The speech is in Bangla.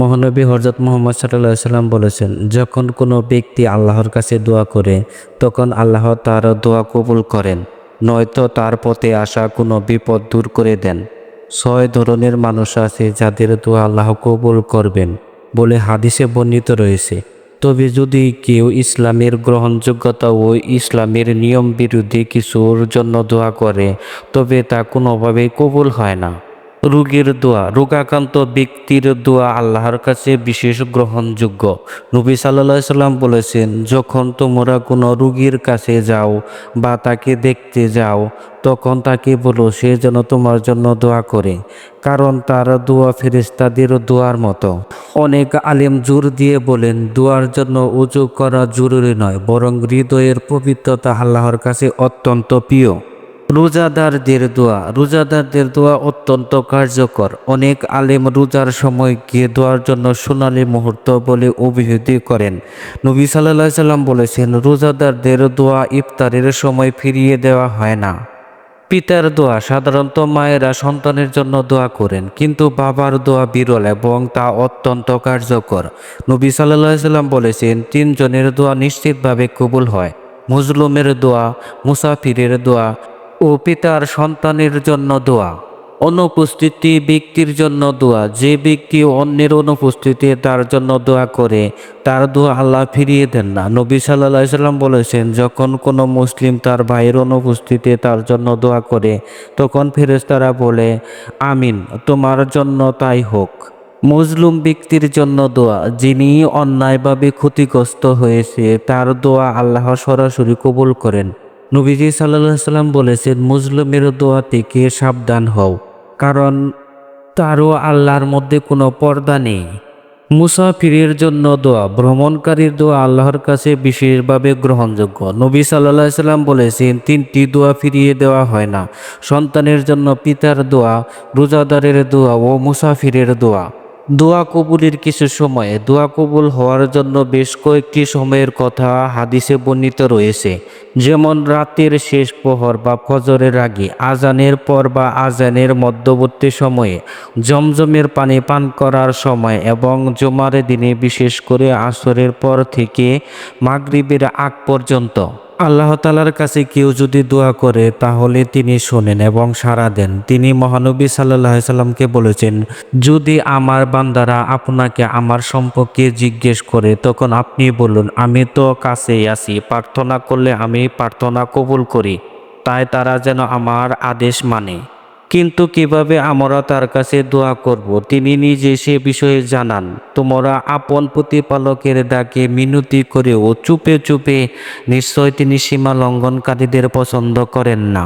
মহানবী হজরত মোহাম্মদ সাল্লাহ সাল্লাম বলেছেন, যখন কোনো ব্যক্তি আল্লাহর কাছে দোয়া করে, তখন আল্লাহ তার দোয়া কবুল করেন, নয়তো তার পথে আসা কোনো বিপদ দূর করে দেন। ছয় ধরনের মানুষ আছে যাদের দোয়া আল্লাহ কবুল করবেন বলে হাদিসে বর্ণিত রয়েছে। তবে যদি কেউ ইসলামের গ্রহণযোগ্যতা ও ইসলামের নিয়ম বিরোধী কিছুর জন্য দোয়া করে, তবে তা কোনোভাবেই কবুল হয় না। রোগীর দোয়া, রোগাক্রান্ত ব্যক্তির দোয়া আল্লাহর কাছে বিশেষ গ্রহণযোগ্য। নবী সাল্লাহ সাল্লাম বলেছেন, যখন তোমরা কোনো রুগীর কাছে যাও বা তাকে দেখতে যাও, তখন তাকে বলো, সে যেন তোমার জন্য দোয়া করে, কারণ তার দোয়া ফেরেস্তাদের দোয়ার মতো। অনেক আলেম জোর দিয়ে বলেন, দোয়ার জন্য উঁচু করা জরুরি নয়, বরং হৃদয়ের পবিত্রতা আল্লাহর কাছে অত্যন্ত প্রিয়। রোজাদারদের দোয়া। রোজাদারদের দোয়া অত্যন্ত কার্যকর। অনেক আলেম রোজার সময় গিয়ে দোয়ার জন্য সোনালী মুহূর্ত বলে অভিহিত করেন। নবী সাল্লাহ সাল্লাম বলেছেন, রোজাদারদের দোয়া ইফতারের সময় ফিরিয়ে দেওয়া হয় না। পিতার দোয়া সাধারণত মায়েরা সন্তানের জন্য দোয়া করেন, কিন্তু বাবার দোয়া বিরল এবং তা অত্যন্ত কার্যকর। নবী সাল্লাহ সাল্লাম বলেছেন, তিনজনের দোয়া নিশ্চিতভাবে কবুল হয়। মুজলুমের দোয়া, মুসাফিরের দোয়া ও পিতার সন্তানের জন্য দোয়া। অনুপস্থিতি ব্যক্তির জন্য দোয়া। যে ব্যক্তি অন্যের অনুপস্থিতি তার জন্য দোয়া করে, তার দোয়া আল্লাহ ফিরিয়ে দেন না। নবী সাল্লাহ সাল্লাম বলেছেন, যখন কোনো মুসলিম তার ভাইয়ের অনুপস্থিতি তার জন্য দোয়া করে, তখন ফেরেশতারা বলে, আমিন, তোমার জন্য তাই হোক মজলুম ব্যক্তির জন্য দোয়া, যিনি অন্যায়ভাবে ক্ষতিগ্রস্ত হয়েছে, তার দোয়া আল্লাহ সরাসরি কবুল করেন। নবীজি সাল্লাহ সাল্লাম বলেছেন মুসলিমের দোয়া থেকে সাবধান হও, কারণ তারও আল্লাহর মধ্যে কোনো পর্দা নেই। মুসাফিরের জন্য দোয়া, ভ্রমণকারীর দোয়া আল্লাহর কাছে বিশেষভাবে গ্রহণযোগ্য। নবী সাল্লাহ সাল্লাম বলেছেন, তিনটি দোয়া ফিরিয়ে দেওয়া হয় না। সন্তানের জন্য পিতার দোয়া, রোজাদারের দোয়া ও মুসাফিরের দোয়া। দোয়া কবুলের কিছু সময়ে, দোয়া কবুল হওয়ার জন্য বেশ কয়েকটি সময়ের কথা হাদিসে বর্ণিত রয়েছে। যেমন রাতের শেষ প্রহর বা ফজরের আগে, আজানের পর বা আজানের মধ্যবর্তী সময়ে, জমজমের পানি পান করার সময় এবং জমার দিনে বিশেষ করে আসরের পর থেকে মাগরিবের আগ পর্যন্ত। আল্লাহ তালার কাছে কেউ যদি দোয়া করে, তাহলে তিনি শোনেন এবং সাড়া দেন। তিনি মহানবী সাল্লাহ সাল্লামকে বলেছেন, যদি আমার বান্দারা আপনাকে আমার সম্পর্কে জিজ্ঞেস করে, তখন আপনি বলুন, আমি তো কাছেই আছি, প্রার্থনা করলে আমি প্রার্থনা কবুল করি। তাই তারা যেন আমার আদেশ মানে। কিন্তু কীভাবে আমরা তার কাছে দোয়া করব? তিনি নিজে সে বিষয়ে জানান, তোমরা আপন প্রতিপালকের ডাকে মিনতি করেও চুপে চুপে নিশ্চয় তিনি সীমা লঙ্ঘনকারীদের পছন্দ করেন না।